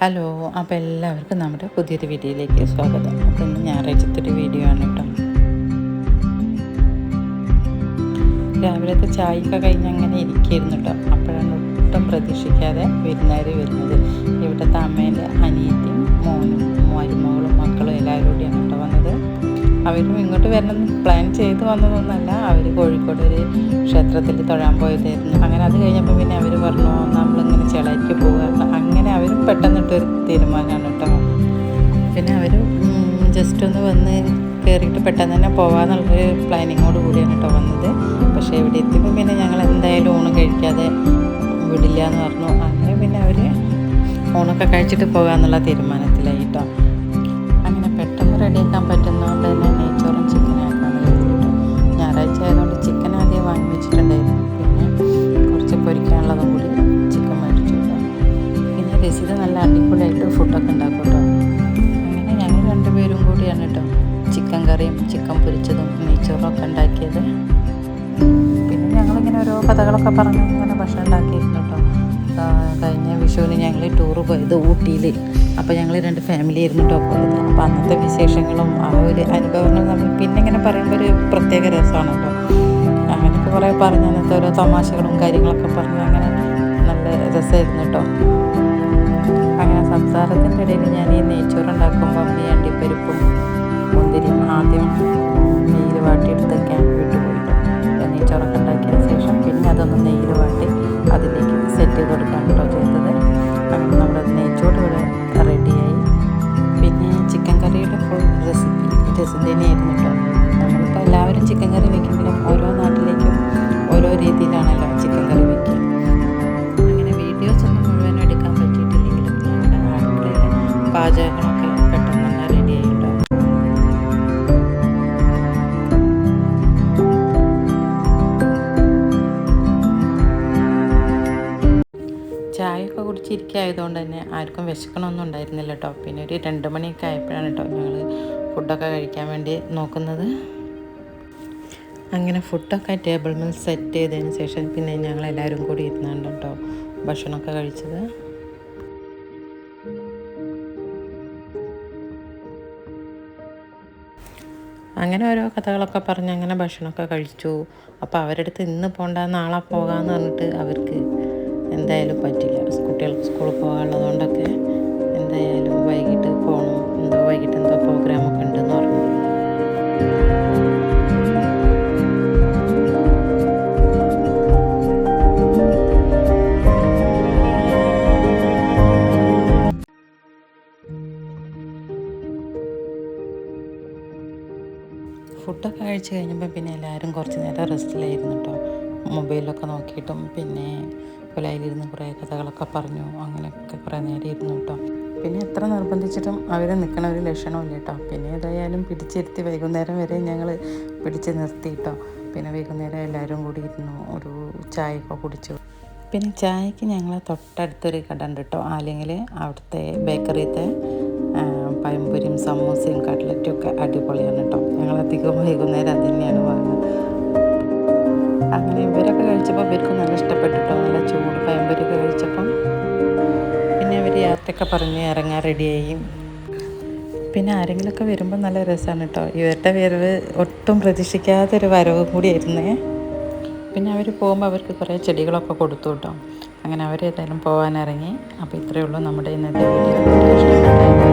Hello അപ്പോൾ എല്ലാവർക്കും നമ്മുടെ പുതിയൊരു വീഡിയോയിലേക്ക് സ്വാഗതം. അപ്പോൾ ഇന്ന് ഞായറാഴ്ചത്തെ ഒരു വീഡിയോ ആണ് കേട്ടോ. രാവിലത്തെ ചായയൊക്കെ കഴിഞ്ഞ് അങ്ങനെ ഇരിക്കുകയായിരുന്നു കേട്ടോ. അപ്പോഴാണ് ഒട്ടും പ്രതീക്ഷിക്കാതെ വിരുന്നുകാർ വരുന്നത്. ഇവിടുത്തെ അമ്മേന്റെ അനിയത്തിയും മോനും മരുമകളും മക്കളും എല്ലാവരും കൂടിയാണ് കേട്ടോ വന്നത്. അവരും ഇങ്ങോട്ട് വരണം പ്ലാൻ ചെയ്ത് വന്നതൊന്നല്ല അവർ കോഴിക്കോട് ഒരു ക്ഷേത്രത്തിൽ തൊഴാൻ പോയതായിരുന്നു. അങ്ങനെ അത് കഴിഞ്ഞപ്പോൾ പിന്നെ അവർ പറഞ്ഞു പെട്ടെന്നിട്ടൊരു തീരുമാനമാണ് കേട്ടോ. പിന്നെ അവർ ജസ്റ്റ് ഒന്ന് വന്ന് കയറിയിട്ട് പെട്ടെന്ന് തന്നെ പോകാമെന്നുള്ളൊരു പ്ലാനിങ്ങോട് കൂടിയാണ് കേട്ടോ വന്നത്. പക്ഷേ ഇവിടെ എത്തിയപ്പോൾ പിന്നെ ഞങ്ങൾ എന്തായാലും ഊണ് കഴിക്കാതെ വിടില്ല എന്ന് പറഞ്ഞു. അങ്ങനെ പിന്നെ അവർ ഊണൊക്കെ കഴിച്ചിട്ട് പോകാമെന്നുള്ള തീരുമാനത്തിലായി കേട്ടോ. കൂടിയാണ് കേട്ടോ. ചിക്കൻ കറിയും ചിക്കൻ പൊരിച്ചതും നെയ്ച്ചോറും ഒക്കെ ഉണ്ടാക്കിയത്. പിന്നെ ഞങ്ങളിങ്ങനെ ഓരോ കഥകളൊക്കെ പറഞ്ഞ് ഇങ്ങനെ ഭക്ഷണം ഉണ്ടാക്കിയിരുന്നു കേട്ടോ. കഴിഞ്ഞ വിഷുവിന് ഞങ്ങൾ ടൂറ് പോയത് ഊട്ടിയിൽ അപ്പോൾ ഞങ്ങൾ രണ്ട് ഫാമിലി ആയിരുന്നു കേട്ടോ പോയത്. അപ്പോൾ അന്നത്തെ വിശേഷങ്ങളും ആ ഒരു അനുഭവങ്ങളും നമ്മൾ പിന്നെ ഇങ്ങനെ പറയുമ്പോൾ ഒരു പ്രത്യേക രസമാണ് കേട്ടോ. അങ്ങനെയൊക്കെ കുറേ പറഞ്ഞ അന്നത്തെ ഓരോ തമാശകളും കാര്യങ്ങളൊക്കെ പറഞ്ഞ് അങ്ങനെ നല്ല രസമായിരുന്നു കേട്ടോ. സംസാരത്തിന്റെ ഇടയിൽ ഞാൻ ഈ നെയ്ച്ചോറ് ഉണ്ടാക്കുമ്പോൾ ഈ അണ്ടിപ്പരിപ്പും മുന്തിരിയും ആദ്യം നെയ്യിൽ വാട്ടിയെടുത്തൊക്കെ വിട്ടുപോയിട്ട് നെയ്ച്ചോറൊക്കെ ഉണ്ടാക്കിയ ശേഷം പിന്നെ അതൊന്ന് നെയ്യിൽ വാട്ടി അതിലേക്ക് സെറ്റ് ചെയ്ത് കൊടുക്കാൻ കേട്ടോ ചെയ്തത്. അങ്ങനെ നമ്മുടെ നെയ്ച്ചോറ് ഇവിടെ റെഡിയായി പിന്നെ ചിക്കൻ കറിയുടെ ഫുൾ റെസിപ്പി രസം തന്നെയായിരുന്നു കേട്ടോ നമ്മളിപ്പോൾ എല്ലാവരും ചിക്കൻ കറി വെക്കുമെങ്കിലും പാചകങ്ങളൊക്കെ പെട്ടെന്ന് തന്നെ റെഡി കേട്ടോ ചായയൊക്കെ കുടിച്ചിരിക്കായതുകൊണ്ട് തന്നെ ആർക്കും വിശക്കണമൊന്നും ഉണ്ടായിരുന്നില്ല കേട്ടോ. പിന്നെ ഒരു രണ്ട് മണിയൊക്കെ ആയപ്പോഴാണ് കേട്ടോ ഞങ്ങൾ ഫുഡൊക്കെ കഴിക്കാൻ വേണ്ടി നോക്കുന്നത്. അങ്ങനെ ഫുഡൊക്കെ ടേബിൾ മേൽ സെറ്റ് ചെയ്തതിന് ശേഷം പിന്നെ ഞങ്ങൾ എല്ലാവരും കൂടി ഇരുന്നുണ്ട് കേട്ടോ ഭക്ഷണമൊക്കെ കഴിച്ചത്. അങ്ങനെ ഓരോ കഥകളൊക്കെ പറഞ്ഞ് അങ്ങനെ ഭക്ഷണമൊക്കെ കഴിച്ചു. അപ്പോൾ അടുത്ത് ഇന്ന് പോകണ്ട നാളെ പോകാമെന്ന് പറഞ്ഞിട്ട് അവർക്ക് എന്തായാലും പറ്റില്ല. കുട്ടികൾക്ക് സ്കൂളിൽ പോകാനുള്ളതുകൊണ്ടൊക്കെ ഫുഡൊക്കെ കഴിച്ച് കഴിഞ്ഞപ്പോൾ പിന്നെ എല്ലാവരും കുറച്ച് നേരം റെസ്റ്റിലായിരുന്നു കേട്ടോ. മൊബൈലൊക്കെ നോക്കിയിട്ടും പിന്നെ കൊലയിലിരുന്ന് കുറേ കഥകളൊക്കെ പറഞ്ഞു. അങ്ങനെയൊക്കെ കുറേ നേരം ഇരുന്നു കേട്ടോ. പിന്നെ എത്ര നിർബന്ധിച്ചിട്ടും അവർ നിൽക്കണ ഒരു ലക്ഷണമില്ല കേട്ടോ. പിന്നെ ഏതായാലും പിടിച്ചിരുത്തി വൈകുന്നേരം വരെ ഞങ്ങൾ പിടിച്ച് നിർത്തി കേട്ടോ. പിന്നെ വൈകുന്നേരം എല്ലാവരും കൂടി ഇരുന്നു ഒരു ചായയൊക്കെ കുടിച്ചു. പിന്നെ ചായക്ക് ഞങ്ങൾ തൊട്ടടുത്തൊരു കട ഉണ്ട് കേട്ടോ. അല്ലെങ്കിൽ അവിടുത്തെ ബേക്കറിയത്തെ. ആ, പഴംപൊരിയും സമൂസയും കട്ട്ലറ്റും ഒക്കെ അടിപൊളിയാണ് കേട്ടോ. ഞങ്ങൾ അധികം വൈകുന്നേരം അത് തന്നെയാണ് വാങ്ങുന്നത്. അങ്ങനെ ഇവരൊക്കെ കഴിച്ചപ്പോൾ ഇവർക്ക് നല്ല ഇഷ്ടപ്പെട്ടു കേട്ടോ. നല്ല ചൂട് പഴംപൊരിയൊക്കെ കഴിച്ചപ്പം പിന്നെ അവർ യാത്രയൊക്കെ പറഞ്ഞ് ഇറങ്ങാൻ റെഡിയായി. പിന്നെ ആരെങ്കിലുമൊക്കെ വരുമ്പോൾ നല്ല രസമാണ് കേട്ടോ. ഇവരുടെ വരവ് ഒട്ടും പ്രതീക്ഷിക്കാത്തൊരു വരവ് കൂടിയായിരുന്നേ. പിന്നെ അവർ പോകുമ്പോൾ അവർക്ക് കുറേ ചെടികളൊക്കെ കൊടുത്തു കേട്ടോ. അങ്ങനെ അവരേതായാലും പോകാനിറങ്ങി അപ്പോൾ ഇത്രയേ ഉള്ളൂ നമ്മുടെ ഇന്നത്തെ വീഡിയോ.